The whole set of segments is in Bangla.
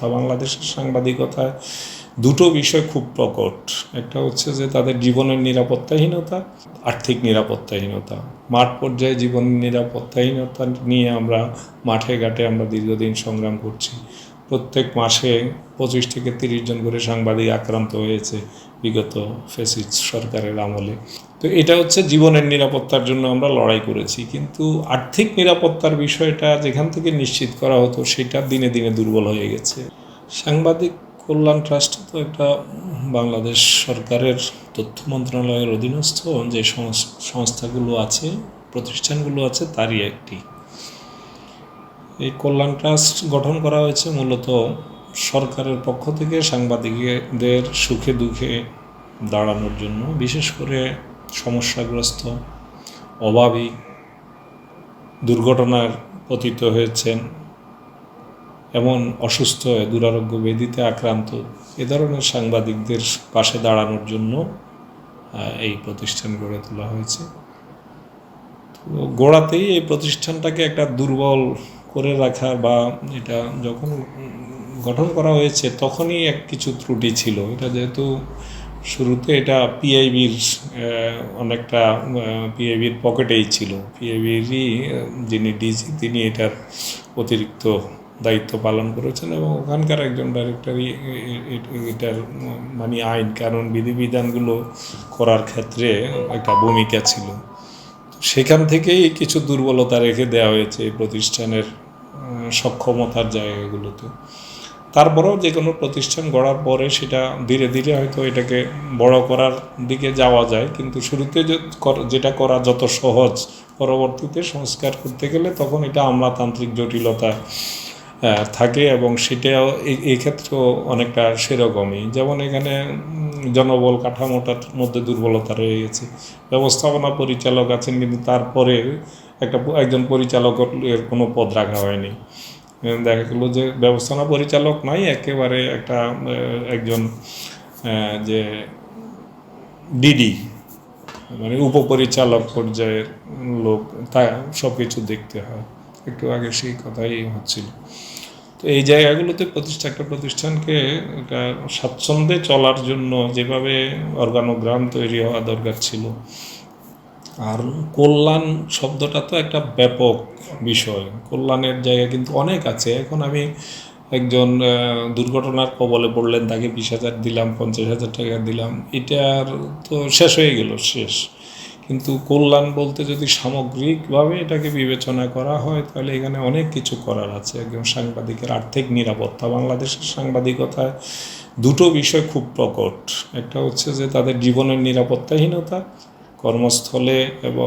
বাংলাদেশের সাংবাদিকতায় দুটো বিষয় খুব প্রকট। একটা হচ্ছে যে তাদের জীবনের নিরাপত্তাহীনতা, আর্থিক নিরাপত্তাহীনতা। মাঠ পর্যায়ে জীবনের নিরাপত্তাহীনতা নিয়ে আমরা মাঠে ঘাটে আমরা দীর্ঘদিন সংগ্রাম করছি। প্রত্যেক মাসে পঁচিশ থেকে তিরিশ জন করে সাংবাদিক আক্রান্ত হয়েছে বিগত ফেসিস সরকারের আমলে। তো এটা হচ্ছে জীবনের নিরাপত্তার জন্য আমরা লড়াই করেছি। কিন্তু আর্থিক নিরাপত্তার বিষয়টা যেখান থেকে নিশ্চিত করা হতো, সেটা দিনে দিনে দুর্বল হয়ে গেছে। সাংবাদিক কল্যাণ ট্রাস্ট তো একটা বাংলাদেশ সরকারের তথ্য মন্ত্রণালয়ের অধীনস্থ যে সংস- সংস্থাগুলো আছে, প্রতিষ্ঠানগুলো আছে, তারই একটি। এই কল্যাণ ট্রাস্ট গঠন করা হয়েছে মূলত সরকারের পক্ষ থেকে সাংবাদিকদের সুখে দুঃখে দাঁড়ানোর জন্য, বিশেষ করে সমস্যাগ্রস্ত, অভাবী দুর্ঘটনার পতিত হয়েছেন এমন অসুস্থ দুরারোগ্য ব্যাধিতে আক্রান্ত এ ধরনের সাংবাদিকদের পাশে দাঁড়ানোর জন্য এই প্রতিষ্ঠান গড়ে তোলা হয়েছে। তো গোড়াতেই এই প্রতিষ্ঠানটাকে একটা দুর্বল করে রাখা বা এটা যখন গঠন করা হয়েছে তখনই এক কিছু ত্রুটি ছিল। এটা যেহেতু শুরুতে এটা পিআইবির অনেকটা পিআইবির পকেটেই ছিল। পিআইবিরই যিনি ডিজি তিনি এটার অতিরিক্ত দায়িত্ব পালন করেছেন এবং ওখানকার একজন ডাইরেক্টরই এটার মানে আইন কানুন বিধিবিধানগুলো করার ক্ষেত্রে একটা ভূমিকা ছিল। সেখান থেকেই কিছু দুর্বলতা রেখে দেওয়া হয়েছে এই প্রতিষ্ঠানের সক্ষমতার জায়গাগুলোতে। তারপরেও যে কোনো প্রতিষ্ঠান গড়ার পরে সেটা ধীরে ধীরে হয়তো এটাকে বড় করার দিকে যাওয়া যায়, কিন্তু শুরুতে যেটা করা যত সহজ, পরবর্তীতে সংস্কার করতে গেলে তখন এটা আমলাতান্ত্রিক জটিলতা থাকে এবং সেটাও এই- ক্ষেত্রেও অনেকটা সেরকমই। যেমন এখানে জনবল কাঠামোটার মধ্যে দুর্বলতা রয়ে গেছে ব্যবস্থাপনা পরিচালক আছেন কিন্তু তারপরে একটা একজন পরিচালকের কোনো পদ রাখা হয়নি। দেখা গেলো যে ব্যবস্থাপনা পরিচালক নাই, একেবারে একটা একজন যে ডিডি মানে উপপরিচালক পর্যায়ের লোক, তা সব কিছু দেখতে হয়। একটু আগে সেই কথাই হচ্ছিল। তো এই জায়গাগুলোতে প্রতিষ্ঠা, একটা প্রতিষ্ঠানকে একটা স্বাচ্ছন্দ্যে চলার জন্য যেভাবে অর্গানোগ্রাম তৈরি হওয়া দরকার ছিল আর কল্যাণ শব্দটা তো একটা ব্যাপক বিষয়। কল্যাণের জায়গা কিন্তু অনেক আছে। এখন আমি একজন দুর্ঘটনার কবলে পড়লেন, তাকে বিশ হাজার দিলাম, পঞ্চাশ হাজার টাকা দিলাম, এটার তো শেষ হয়ে গেল, শেষ। কিন্তু কল্যাণ বলতে যদি সামগ্রিকভাবে এটাকে বিবেচনা করা হয়, তাহলে এখানে অনেক কিছু করার আছে। একজন সাংবাদিকের আর্থিক নিরাপত্তা, বাংলাদেশের সাংবাদিকতায় দুটো বিষয় খুব প্রকট। একটা হচ্ছে যে তাদের জীবনের নিরাপত্তাহীনতা কর্মস্থলে এবং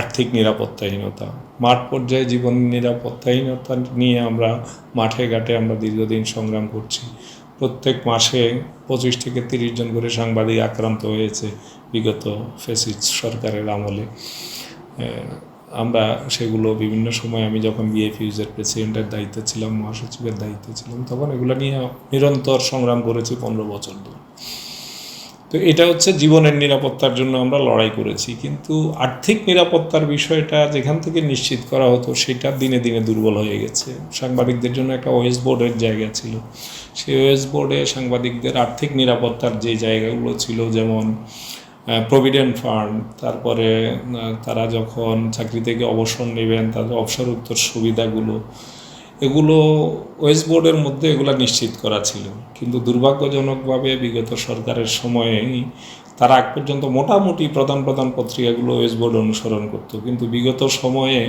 আর্থিক নিরাপত্তাহীনতা। মাঠ পর্যায়ে জীবন নিরাপত্তাহীনতা নিয়ে আমরা মাঠে ঘাটে আমরা দীর্ঘদিন সংগ্রাম করছি। প্রত্যেক মাসে পঁচিশ থেকে তিরিশ জন করে সাংবাদিক আক্রান্ত হয়েছে বিগত ফেসিস সরকারের আমলে। আমরা সেগুলো বিভিন্ন সময় আমি যখন বিএফিউজের প্রেসিডেন্টের দায়িত্বে ছিলাম, মহাসচিবের দায়িত্বে ছিলাম, তখন এগুলো নিয়ে নিরন্তর সংগ্রাম করেছি পনেরো বছর ধরে। তো এটা হচ্ছে জীবনের নিরাপত্তার জন্য আমরা লড়াই করেছি। কিন্তু আর্থিক নিরাপত্তার বিষয়টা যেখান থেকে নিশ্চিত করা হতো সেটা দিনে দিনে দুর্বল হয়ে গেছে। সাংবাদিকদের জন্য একটা ওয়েস বোর্ডের জায়গা ছিল। সেই ওয়েস বোর্ডে সাংবাদিকদের আর্থিক নিরাপত্তার যে জায়গাগুলো ছিল, যেমন প্রভিডেন্ট ফান্ড তারপরে তারা যখন চাকরি থেকে অবসর নেবেন, তাদের অবসর উত্তর সুবিধাগুলো এগুলো ওয়েস্ট বোর্ডের মধ্যে এগুলো নিশ্চিত করা ছিল। কিন্তু দুর্ভাগ্যজনকভাবে বিগত সরকারের সময়েই তারা আগ পর্যন্ত মোটামুটি প্রধান প্রধান পত্রিকাগুলো ওয়েস্ট বোর্ড অনুসরণ করতো। কিন্তু বিগত সময়ে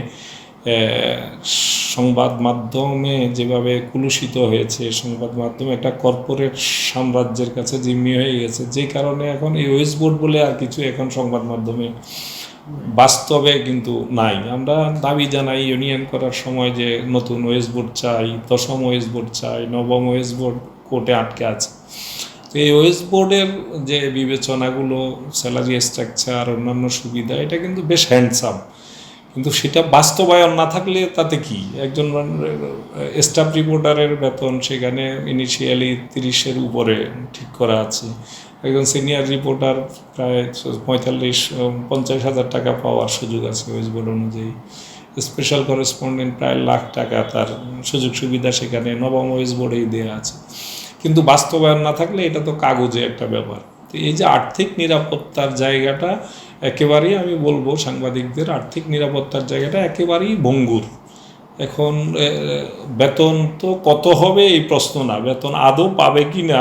সংবাদ মাধ্যমে যেভাবে কুলুষিত হয়েছে, সংবাদ মাধ্যমে একটা কর্পোরেট সাম্রাজ্যের কাছে জিম্মি হয়ে গেছে, যে কারণে এখন এই ওয়েস্ট বোর্ড বলে আর কিছু এখন সংবাদ মাধ্যমে বাস্তবে কিন্তু নাই। আমরা দাবি জানাই ইউনিয়ন করার সময় যে নতুন ওয়েস্ট বোর্ড চাই, দশম ওয়েস্ট বোর্ড চাই, নবম ওয়েস্ট বোর্ড কোর্টে আটকে আছে। তো এই ওয়েস্ট বোর্ডের যে বিবেচনাগুলো স্যালারি স্ট্রাকচার অন্যান্য সুবিধা, এটা কিন্তু বেশ হ্যান্ডসাম কিন্তু সেটা বাস্তবায়ন না থাকলে তাতে কি? একজন স্টাফ রিপোর্টারের বেতন সেখানে ইনিশিয়ালি তিরিশের উপরে ঠিক করা আছে। একজন সিনিয়র রিপোর্টার প্রায় পঁয়তাল্লিশ পঞ্চাশ হাজার টাকা পাওয়ার সুযোগ আছে বোর্ড অনুযায়ী। স্পেশাল করেসপন্ডেন্ট প্রায় লাখ টাকা তার সুযোগ সুবিধা সেখানে নবম ওয়েস বোর্ডেই দেওয়া আছে। কিন্তু বাস্তবায়ন না থাকলে এটা তো কাগজে একটা ব্যাপার। তো এই যে আর্থিক নিরাপত্তার জায়গাটা একেবারেই আমি বলব সাংবাদিকদের, আর্থিক নিরাপত্তার জায়গাটা একেবারেই ভঙ্গুর। এখন বেতন তো কত হবে এই প্রশ্ন না। বেতন আদৌ পাবে কি না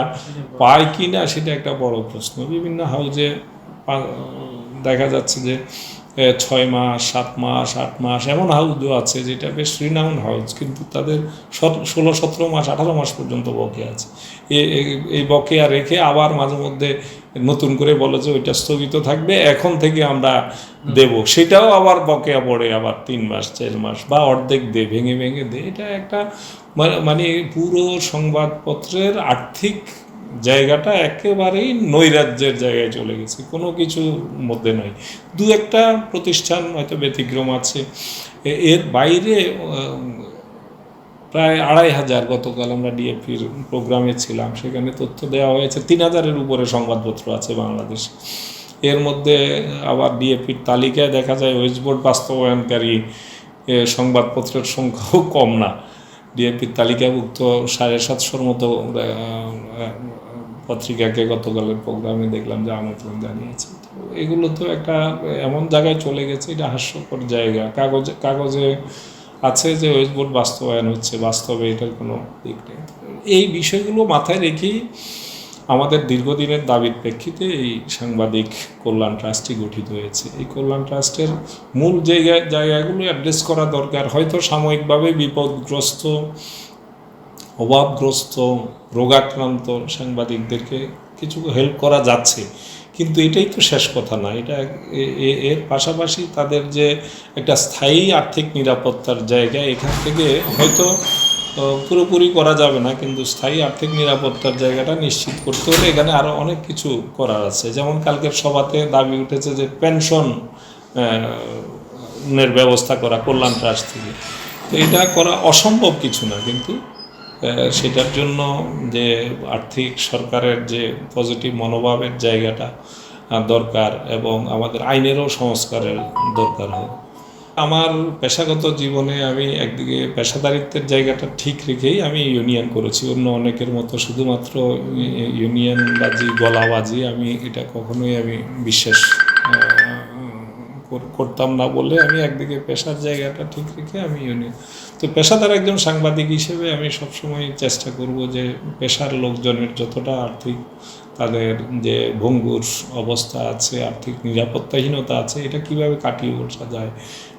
পায় কি না সেটা একটা বড় প্রশ্ন। বিভিন্ন হাউজে দেখা যাচ্ছে যে ছয় মাস, সাত মাস, আট মাস এমন হাউজও আছে যেটা বেশ রিনাউন হাউস, কিন্তু তাদের ষোলো, সতেরো মাস, আঠারো মাস পর্যন্ত বকে আছে। এই বকেয়া রেখে আবার মাঝে মধ্যে নতুন করে বলে যে ওইটা স্থগিত থাকবে, এখন থেকে আমরা দেব। সেটাও আবার বকেয়া পড়ে, আবার তিন মাস, চার মাস বা অর্ধেক দে, ভেঙে ভেঙে দে। এটা একটা মানে পুরো সংবাদপত্রের আর্থিক জায়গাটা একেবারেই নৈরাজ্যের জায়গায় চলে গেছে, কোনো কিছু মধ্যে নয়। দু একটা প্রতিষ্ঠান হয়তো ব্যতিক্রম আছে। এর বাইরে প্রায় আড়াই হাজার গতকাল আমরা ডিএপির প্রোগ্রামে ছিলাম। সেখানে তথ্য দেওয়া হয়েছে, তিন হাজারের উপরে সংবাদপত্র আছে বাংলাদেশ। এর মধ্যে আবার ডিএপির তালিকায় দেখা যায়, ওয়েস্ট বোর্ড বাস্তবায়নকারী সংবাদপত্রের সংখ্যাও কম না। ডিএপির তালিকাভুক্ত সাড়ে সাতশোর মতো পত্রিকাকে গতকালের প্রোগ্রামে দেখলাম যে আমন্ত্রণ জানিয়েছে। তো এগুলো তো একটা এমন জায়গায় চলে গেছে, এটা হাস্যকর জায়গা। কাগজে কাগজে আছে যে ওয়েস্ট বোর্ড বাস্তবায়ন হচ্ছে, বাস্তবে এটার কোনো দিক নেই। এই বিষয়গুলো মাথায় রেখেই আমাদের দীর্ঘদিনের দাবির প্রেক্ষিতে এই সাংবাদিক কল্যাণ ট্রাস্টটি গঠিত হয়েছে। এই কল্যাণ ট্রাস্টের মূল জায়গা, জায়গাগুলো অ্যাড্রেস করা দরকার। হয়তো সাময়িকভাবে বিপদগ্রস্ত, অভাবগ্রস্ত, রোগাক্রান্ত সাংবাদিকদেরকে কিছু হেল্প করা যাচ্ছে। কিন্তু এটাই তো শেষ কথা না। এটা এর পাশাপাশি তাদের যে একটা স্থায়ী আর্থিক নিরাপত্তার জায়গা, এখান থেকে হয়তো পুরোপুরি করা যাবে না। কিন্তু স্থায়ী আর্থিক নিরাপত্তার জায়গাটা নিশ্চিত করতে হলে এখানে আরও অনেক কিছু করার আছে। যেমন কালকের সভাতে দাবি উঠেছে যে পেনশন নের ব্যবস্থা করা কল্যাণ ট্রাস্ট থেকে। তো এটা করা অসম্ভব কিছু না। কিন্তু সেটার জন্য যে আর্থিক সরকারের যে পজিটিভ মনোভাবের জায়গাটা দরকার এবং আমাদের আইনেরও সংস্কারের দরকার হয়। আমার পেশাগত জীবনে আমি একদিকে পেশাদারিত্বের জায়গাটা ঠিক রেখেই আমি ইউনিয়ন করেছি, অন্য অনেকের মতো শুধুমাত্র ই- ইউনিয়নবাজি গলাবাজি আমি এটা কখনোই আমি বিশ্বাস করতাম না বলে আমি একদিকে পেশার জায়গাটা ঠিক রেখে আমি ইউনিয়ন, তো পেশাদার একজন সাংবাদিক হিসেবে আমি সবসময় চেষ্টা করব যে পেশার লোকজনের যতটা আর্থিক তাদের যে ভঙ্গুর অবস্থা আছে, আর্থিক নিরাপত্তাহীনতা আছে, এটা কীভাবে কাটিয়ে ওঠা যায়।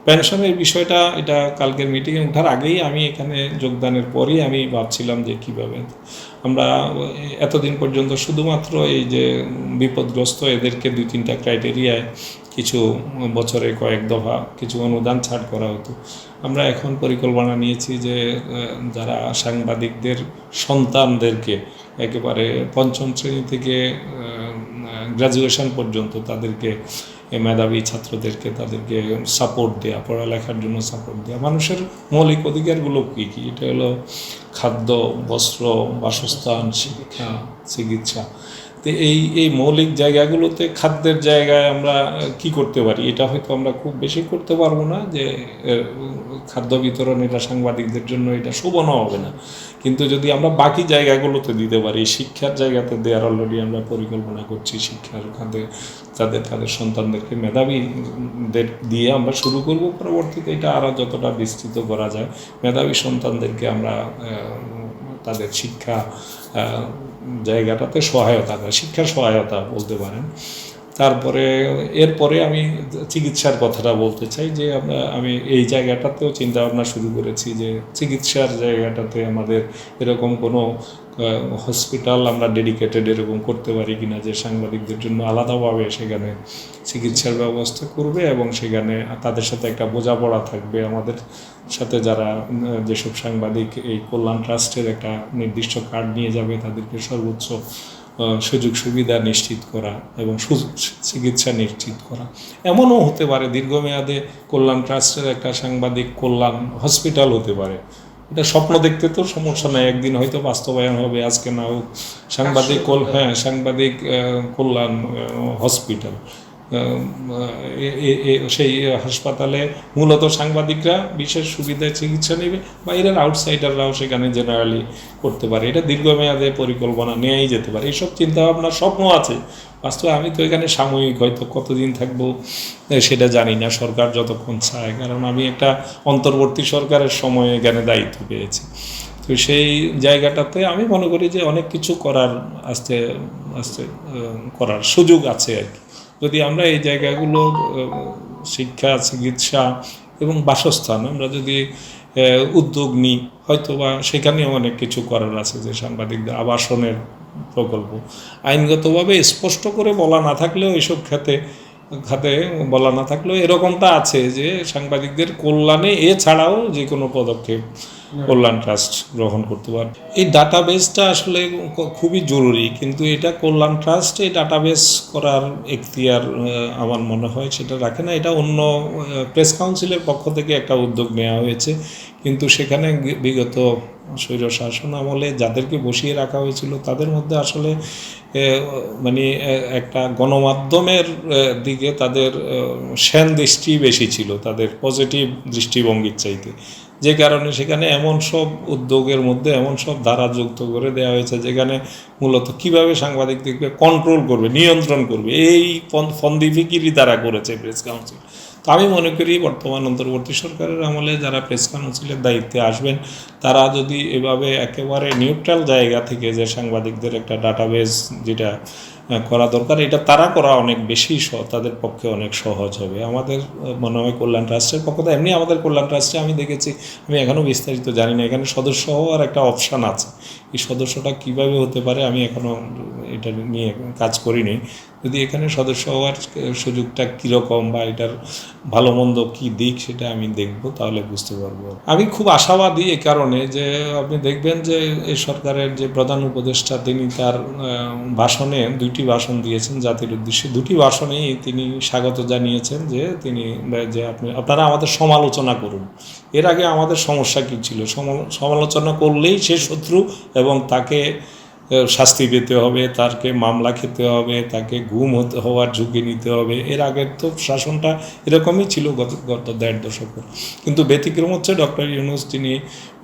পেনশনের বিষয়টা, এটা কালকের মিটিংয়ে ওঠার আগেই আমি এখানে যোগদানের পরেই আমি ভাবছিলাম যে কীভাবে। আমরা এতদিন পর্যন্ত শুধুমাত্র এই যে বিপদগ্রস্ত এদেরকে দুই তিনটা ক্রাইটেরিয়ায় কিছু বছরে কয়েক দফা কিছু অনুদান ছাড় করা হতো। আমরা এখন পরিকল্পনা নিয়েছি যে যারা সাংবাদিকদের সন্তানদেরকে একেবারে পঞ্চম শ্রেণি থেকে গ্র্যাজুয়েশন পর্যন্ত তাদেরকে মেধাবী ছাত্রদেরকে তাদেরকে সাপোর্ট দেওয়া পড়ালেখার জন্য সাপোর্ট দেওয়া মানুষের মৌলিক অধিকারগুলো কী কী? এটা হলো খাদ্য, বস্ত্র, বাসস্থান, শিক্ষা, চিকিৎসা। তো এই এই মৌলিক জায়গাগুলোতে খাদ্যের জায়গায় আমরা কি করতে পারি? এটা হয়তো আমরা খুব বেশি করতে পারব না যে খাদ্য বিতরণ এটা সাংবাদিকদের জন্য এটা শোভনও হবে না। কিন্তু যদি আমরা বাকি জায়গাগুলোতে দিতে পারি, শিক্ষার জায়গাতে দেওয়ার অলরেডি আমরা পরিকল্পনা করছি, শিক্ষার খাতে তাদের তাদের সন্তানদেরকে মেধাবীদের দিয়ে আমরা শুরু করব। পরবর্তীতে এটা আরও যতটা বিস্তৃত করা যায়, মেধাবী সন্তানদেরকে আমরা তাদের শিক্ষা জায়গাটাতে সহায়তা করে, শিক্ষার সহায়তা বলতে পারেন। তারপরে, এরপরে আমি চিকিৎসার কথাটা বলতে চাই যে, আমরা, আমি এই জায়গাটাতেও চিন্তা ভাবনা শুরু করেছি যে, চিকিৎসার জায়গাটাতে আমাদের এরকম কোনো হসপিটাল আমরা ডেডিকেটেড এরকম করতে পারি কিনা যে সাংবাদিকদের জন্য আলাদাভাবে সেখানে চিকিৎসার ব্যবস্থা করবে এবং সেখানে তাদের সাথে একটা বোঝাপড়া থাকবে। আমাদের সাথে যারা যেসব সাংবাদিক এই কল্যাণ ট্রাস্টের একটা নির্দিষ্ট কার্ড নিয়ে যাবে, তাদেরকে সর্বোচ্চ সুযোগ সুবিধা নিশ্চিত করা এবং চিকিৎসা নিশ্চিত করা। এমনও হতে পারে, দীর্ঘমেয়াদে কল্যাণ ট্রাস্টের একটা সাংবাদিক কল্যাণ হসপিটাল হতে পারে। এটা স্বপ্ন দেখতে তো সমস্যা নাই, একদিন হয়তো বাস্তবায়ন হবে, আজকে না হোক সাংবাদিক হ্যাঁ সাংবাদিক কল্যাণ হসপিটাল সেই হাসপাতালে মূলত সাংবাদিকরা বিশেষ সুবিধায় চিকিৎসা নেবে বাইরের আউটসাইডাররাও সেখানে জেনারেলি করতে পারে। এটা দীর্ঘমেয়াদে পরিকল্পনা নেওয়াই যেতে পারে। এইসব চিন্তাভাবনার স্বপ্ন আছে। বাস্তবে আমি তো এখানে সাময়িক, হয়তো কতদিন থাকব সেটা জানি না। সরকার যতক্ষণ চায়, কারণ আমি একটা অন্তর্বর্তী সরকারের সময় এখানে দায়িত্ব পেয়েছি। তো সেই জায়গাটাতে আমি মনে করি যে অনেক কিছু করার আস্তে আস্তে করার সুযোগ আছে আর কি। যদি আমরা এই জায়গাগুলো শিক্ষা, চিকিৎসা এবং বাসস্থান আমরা যদি উদ্যোগ নিই হয়তো বা সেখানেও অনেক কিছু করার আছে যে সাংবাদিকদের আবাসনের প্রকল্প। আইনগতভাবে স্পষ্ট করে বলা না থাকলেও এইসব খাতে খাতে বলা না থাকলেও এরকমটা আছে যে সাংবাদিকদের কল্যাণে এছাড়াও যে কোনো পদক্ষেপ কল্যাণ ট্রাস্ট গ্রহণ করতে পারবে। এই ডাটাবেসটা আসলে খুবই জরুরি, কিন্তু এটা কল্যাণ ট্রাস্ট এই ডাটাবেস করার এখতিয়ার আমার মনে হয় সেটা রাখে না। এটা অন্য প্রেস কাউন্সিলের পক্ষ থেকে একটা উদ্যোগ নেওয়া হয়েছে, কিন্তু সেখানে বিগত স্বৈর শাসন আমলে যাদেরকে বসিয়ে রাখা হয়েছিল, তাদের মধ্যে আসলে মানে একটা গণমাধ্যমের দিকে তাদের সেন দৃষ্টি বেশি ছিল, তাদের পজিটিভ দৃষ্টিভঙ্গির চাইতে। যে কারণে সেখানে এমন সব উদ্যোগের মধ্যে, এমন সব ধারা যুক্ত করে দেওয়া হয়েছে, যেখানে মূলত কীভাবে সাংবাদিকদেরকে কন্ট্রোল করবে, নিয়ন্ত্রণ করবে, এই ফন- ফন্দি ফিকিরই তারা করেছে প্রেস কাউন্সিল তো আমি মনে করি, বর্তমান অন্তর্বর্তী সরকারের আমলে যারা প্রেস কাউন্সিলের দায়িত্বে আসবেন, তারা যদি এভাবে একেবারে নিউট্রাল জায়গা থেকে যে সাংবাদিকদের একটা ডাটাবেস যেটা করা দরকার, এটা তারা করা অনেক বেশি তাদের পক্ষে অনেক সহজ হবে। আমাদের মনে হয় কল্যাণ ট্রাস্টের পক্ষ থেকে, এমনি আমাদের কল্যাণ ট্রাস্টে আমি দেখেছি, আমি এখনও বিস্তারিত জানি না, এখানে সদস্য হওয়ার একটা অপশান আছে। এই সদস্যটা কীভাবে হতে পারে, আমি এখনও এটা নিয়ে কাজ করিনি। যদি এখানে সদস্য হওয়ার সুযোগটা কীরকম বা এটার ভালো মন্দ কী দিক সেটা আমি দেখব, তাহলে বুঝতে পারব। আমি খুব আশাবাদী এ কারণে যে আপনি দেখবেন যে এই সরকারের যে প্রধান উপদেষ্টা তিনি তার ভাষণে দুইটি ভাষণ দিয়েছেন জাতির উদ্দেশ্যে। দুটি ভাষণেই তিনি স্বাগত জানিয়েছেন যে তিনি, যে আপনি, আপনারা আমাদের সমালোচনা করুন। এর আগে আমাদের সমস্যা কী ছিল? সমালোচনা করলেই সে শত্রু এবং তাকে শাস্তি পেতে হবে তাকে মামলা খেতে হবে, তাকে গুম হতে, হওয়ার ঝুঁকি নিতে হবে। এর আগের তো শাসনটা এরকমই ছিল গত গত দেড় দশকে। কিন্তু ব্যতিক্রম হচ্ছে ডক্টর ইউনুস, তিনি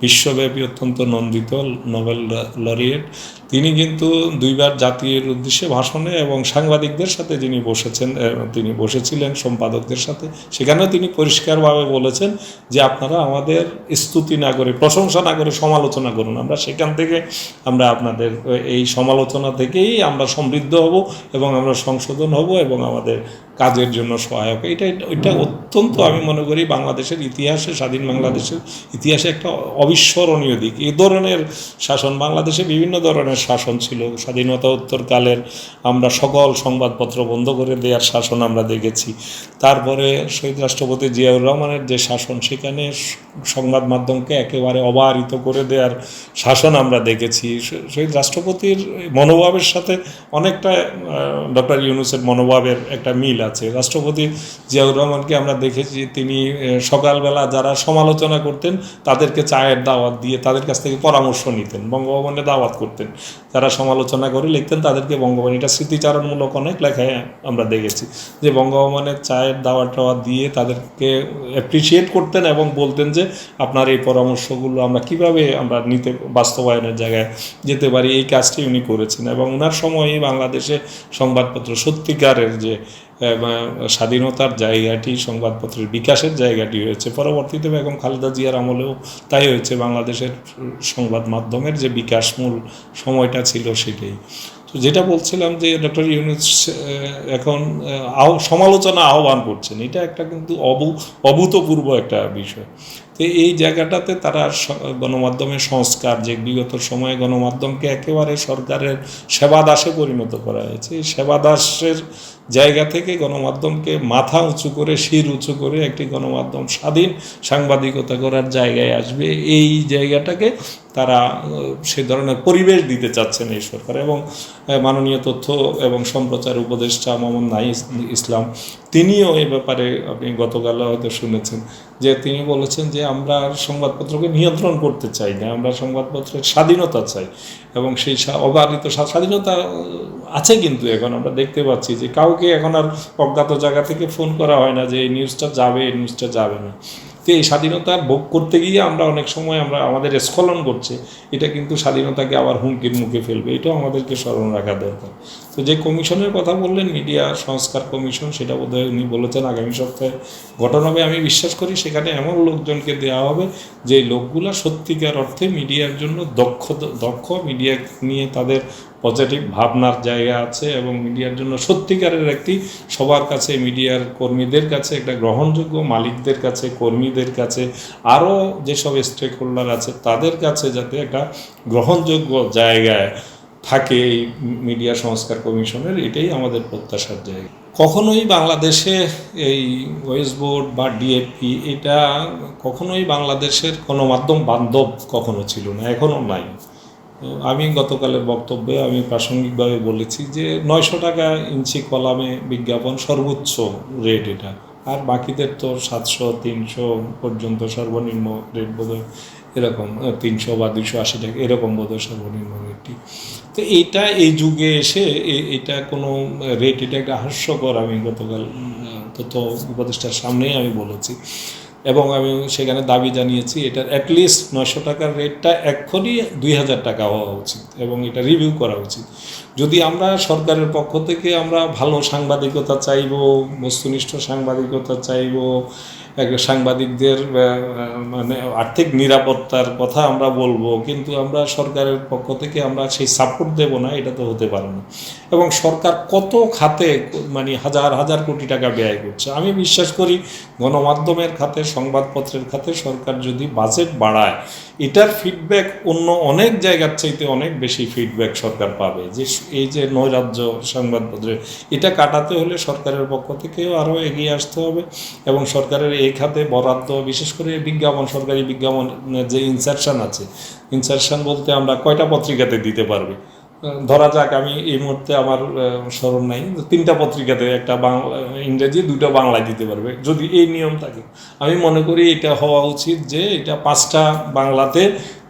বিশ্বব্যাপী অত্যন্ত নন্দিত, নোবেল লরিয়েট। তিনি কিন্তু দুইবার জাতির উদ্দেশ্যে ভাষণে এবং সাংবাদিকদের সাথে যিনি বসেছেন তিনি বসেছিলেন, সম্পাদকদের সাথে, সেখানেও তিনি পরিষ্কারভাবে বলেছেন যে আপনারা আমাদের স্তুতি না করে, প্রশংসা না করে সমালোচনা করুন। আমরা সেখান থেকে আমরা আপনাদের এই সমালোচনা থেকেই আমরা সমৃদ্ধ হব এবং আমরা সংশোধন হব এবং আমাদের কাজের জন্য সহায়ক। এটা এটা অত্যন্ত আমি মনে করি বাংলাদেশের ইতিহাসে, স্বাধীন বাংলাদেশের ইতিহাসে একটা অবিস্মরণীয় দিক। এ ধরনের শাসন, বাংলাদেশে বিভিন্ন ধরনের শাসন ছিল। স্বাধীনতা উত্তরকালের আমরা সকল সংবাদপত্র বন্ধ করে দেওয়ার শাসন আমরা দেখেছি। তারপরে শহীদ রাষ্ট্রপতি জিয়াউর রহমানের যে শাসন, সেখানে সংবাদ মাধ্যমকে একেবারে অবাহিত করে দেওয়ার শাসন আমরা দেখেছি। শহীদ রাষ্ট্রপতির মনোভাবের সাথে অনেকটা ডক্টর ইউনুসের মনোভাবের একটা মিল আছে। রাষ্ট্রপতি জিয়াউর রহমানকে আমরা দেখেছি, তিনি সকালবেলা যারা সমালোচনা করতেন, তাদেরকে চায়ের দাওয়াত দিয়ে তাদের কাছ থেকে পরামর্শ নিতেন, বঙ্গভবনে দাওয়াত করতেন। যারা সমালোচনা করে লিখতেন, তাদেরকে বঙ্গভবন, এটা স্মৃতিচারণমূলক অনেক লেখায় আমরা দেখেছি, যে বঙ্গভবনের চায়ের দাওয়াত টাওয়াত দিয়ে তাদেরকে অ্যাপ্রিসিয়েট করতেন এবং বলতেন যে, আপনার এই পরামর্শগুলো আমরা কীভাবে আমরা নিতে, বাস্তবায়নের জায়গায় যেতে পারি? এই কাজটি উনি করেছেন এবং ওনার সময়ই বাংলাদেশে সংবাদপত্র সত্যিকারের যে স্বাধীনতার জায়গাটি, সংবাদপত্রের বিকাশের জায়গাটি হয়েছে। পরবর্তীতে বেগম খালেদা জিয়ার আমলেও তাই হয়েছে। বাংলাদেশের সংবাদ মাধ্যমের যে বিকাশমূল সময়টা ছিল সেটাই। তো যেটা বলছিলাম যে ডক্টর ইউনুস এখন সমালোচনা আহ্বান করছেন, এটা একটা কিন্তু অভূ অভূতপূর্ব একটা বিষয়। তো এই জায়গাটাতে তারা গণমাধ্যমের সংস্কার, যে বিগত সময়ে গণমাধ্যমকে একেবারে সরকারের সেবাদাসে পরিণত করা হয়েছে সেবাদাসের জায়গা থেকে গণমাধ্যমকে মাথা উঁচু করে, শির উঁচু করে একটি গণমাধ্যম স্বাধীন সাংবাদিকতা করার জায়গায় আসবে। এই জায়গাটাকে তারা সে ধরনের পরিবেশ দিতে চাচ্ছেন এই সরকার এবং মাননীয় তথ্য এবং সম্প্রচার উপদেষ্টা মোহাম্মদ নাই ইসলাম, তিনিও এই ব্যাপারে আপনি গতকাল হয়তো শুনেছেন যে তিনি বলেছেন যে আমরা সংবাদপত্রকে নিয়ন্ত্রণ করতে চাই না, আমরা সংবাদপত্রের স্বাধীনতা চাই এবং সেই অবাধিত স্বাধীনতা আছে কিন্তু এখন, আমরা দেখতে পাচ্ছি যে কাউকে এখন আর অজ্ঞাত জায়গা থেকে ফোন করা হয় না যে এই নিউজটা যাবে, এই নিউজটা যাবে না। তো এই স্বাধীনতা ভোগ করতে গিয়ে আমরা অনেক সময় আমরা আমাদের স্খলন করছে, এটা কিন্তু স্বাধীনতাকে আবার হুমকির মুখে ফেলবে, এটাও আমাদেরকে স্মরণ রাখা দরকার। তো যে কমিশনের কথা বললেন, মিডিয়া সংস্কার কমিশন, সেটা বোধহয় উনি বলেছেন আগামী সপ্তাহে। গঠন হবে, আমি বিশ্বাস করি সেখানে এমন লোকজনকে দেওয়া হবে যে লোকগুলা সত্যিকার অর্থে মিডিয়ার জন্য দক্ষ দক্ষ, মিডিয়া নিয়ে তাদের পজিটিভ ভাবনার জায়গা আছে এবং মিডিয়ার জন্য সত্যিকারের একটি সবার কাছে, মিডিয়ার কর্মীদের কাছে, একটা গ্রহণযোগ্য মালিকদের কাছে, কর্মীদের কাছে, আরও যেসব স্টেক হোল্ডার আছে তাদের কাছে যাতে একটা গ্রহণযোগ্য জায়গায় থাকে এই মিডিয়া সংস্কার কমিশনের, এটাই আমাদের প্রত্যাশার জায়গা। কখনোই বাংলাদেশে এই ওয়েস্ট বোর্ড বা ডিএপি এটা কখনোই বাংলাদেশের কোনো মাধ্যম বান্ধব কখনো ছিল না এখনও নাই। আমি গতকালের বক্তব্যে আমি প্রাসঙ্গিকভাবে বলেছি যে নয়শো টাকা ইঞ্চি কলামে বিজ্ঞাপন সর্বোচ্চ রেট এটা। আর বাকিদের তো সাতশো, তিনশো পর্যন্ত সর্বনিম্ন রেট বোধহয় এরকম তিনশো বা দুশো আশি টাকা, এরকম বোধহয় সর্বনিম্ন রেটটি। তো এটা এই যুগে এসে এটা কোনো রেট, এটা একটা হাস্যকর আমি গতকাল তথ্য উপদেষ্টার সামনেই আমি বলেছি। এবং আমি সেখানে দাবি জানিয়েছি এটার অ্যাটলিস্ট নয়শো টাকার রেটটা এক্ষুনি দুই হাজার টাকা হওয়া উচিত এবং এটা রিভিউ করা উচিত। যদি আমরা সরকারের পক্ষ থেকে আমরা ভালো সাংবাদিকতা চাইব, বস্তুনিষ্ঠ সাংবাদিকতা চাইব সাংবাদিকদের মানে আর্থিক নিরাপত্তার কথা আমরা বলব, কিন্তু আমরা সরকারের পক্ষ থেকে আমরা সেই সাপোর্ট দেব না, এটা তো হতে পারে না। এবং সরকার কত খাতে মানে হাজার হাজার কোটি টাকা ব্যয় করছে। আমি বিশ্বাস করি গণমাধ্যমের খাতে, সংবাদপত্রের খাতে সরকার যদি বাজেট বাড়ায়, এটার ফিডব্যাক অন্য অনেক জায়গার চাইতে অনেক বেশি ফিডব্যাক সরকার পাবে। যে এই যে নৈরাজ্য সংবাদপত্রের এটা কাটাতে হলে সরকারের পক্ষ থেকেও আরও এগিয়ে আসতে হবে এবং সরকারের এই খাতে বরাদ্দ, বিশেষ করে বিজ্ঞাপন, সরকারি বিজ্ঞাপনের যে ইনসারশন আছে ইনসারশন বলতে আমরা কয়টা পত্রিকাতে দিতে পারবে? ধরা যাক, আমি এই মুহূর্তে আমার স্মরণ নাই, তিনটা পত্রিকাতে, একটা বাংলা, ইংরেজি দুটো বাংলায় দিতে পারবে, যদি এই নিয়ম থাকে। আমি মনে করি এটা হওয়া উচিত যে এটা পাঁচটা বাংলাতে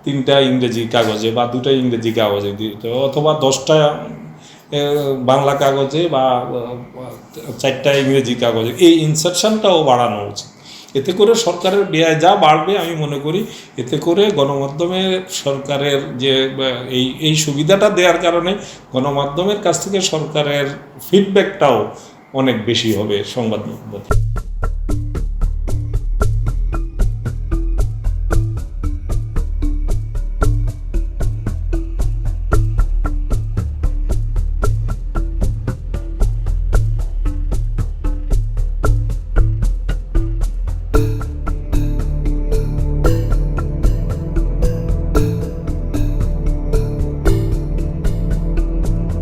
তিনটা ইংরেজি কাগজে বা দুটো ইংরেজি কাগজে অথবা দশটা বাংলা কাগজে বা চারটা ইংরেজি কাগজে। এই ইনসারশনটাও বাড়ানো উচিত। এতে করে সরকারের ব্যয় যা বাড়বে, আমি মনে করি এতে করে গণমাধ্যমে সরকারের যে এই এই সুবিধাটা দেওয়ার কারণে গণমাধ্যমের কাছ থেকে সরকারের ফিডব্যাকটাও অনেক বেশি হবে সংবাদ মাধ্যম।